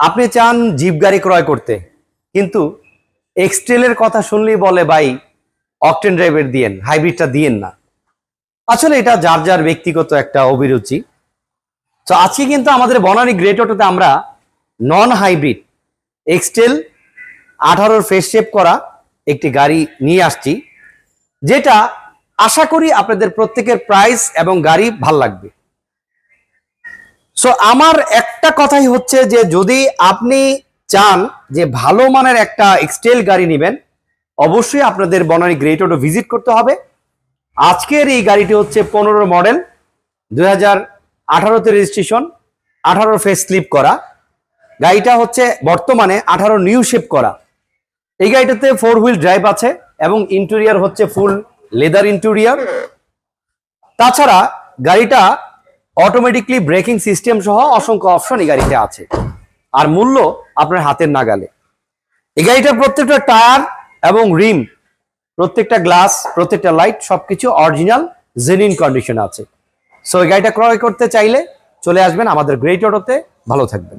আপনি চান জিপ গাড়ি ক্রয় করতে, কিন্তু এক্সটেলের কথা শুনলেই বলে, ভাই, অকটেন ড্রাইভের দিয়েন, হাইব্রিডটা দিয়েন না। আসলে এটা যার যার ব্যক্তিগত একটা অভিরুচি। তো আজকে কিন্তু আমাদের বনানী গ্রেট অটোতে আমরা নন হাইব্রিড এক্সটেল আঠারোর ফেস শেপ করা একটি গাড়ি নিয়ে আসছি, যেটা আশা করি আপনাদের প্রত্যেকের প্রাইস এবং গাড়ি ভালো লাগবে। সো আমার একটা কথাই হচ্ছে যে, যদি আপনি চান যে, ভালো মানের একটা এক্সটেল গাড়ি নেবেন, অবশ্যই আপনাদের বনানী গ্রেট অটো ভিজিট করতে হবে। আজকের এই গাড়িটি হচ্ছে পনেরো মডেল দুই হাজার আঠারোতে রেজিস্ট্রেশন আঠারো ফেস স্লিপ করা। গাড়িটা হচ্ছে বর্তমানে আঠারো নিউ শেপ করা। এই গাড়িটাতে ফোর হুইল ড্রাইভ আছে এবং ইন্টেরিয়ার হচ্ছে ফুল লেদার ইন্টেরিয়ার তাছাড়া গাড়িটা অটোমেটিকলি ব্রেকিং সিস্টেম সহ অসংখ্য অপশন এই গাড়িতে আছে। আর মূল্য আপনার হাতের নাগালে। এই গাড়িটার প্রত্যেকটা টায়ার এবং রিম, প্রত্যেকটা গ্লাস, প্রত্যেকটা লাইট সবকিছু অরিজিনাল জেনিন কন্ডিশন আছে। সো এই গাড়িটা ক্রয় করতে চাইলে চলে আসবেন আমাদের গ্রেট অটোতে ভালো থাকবেন।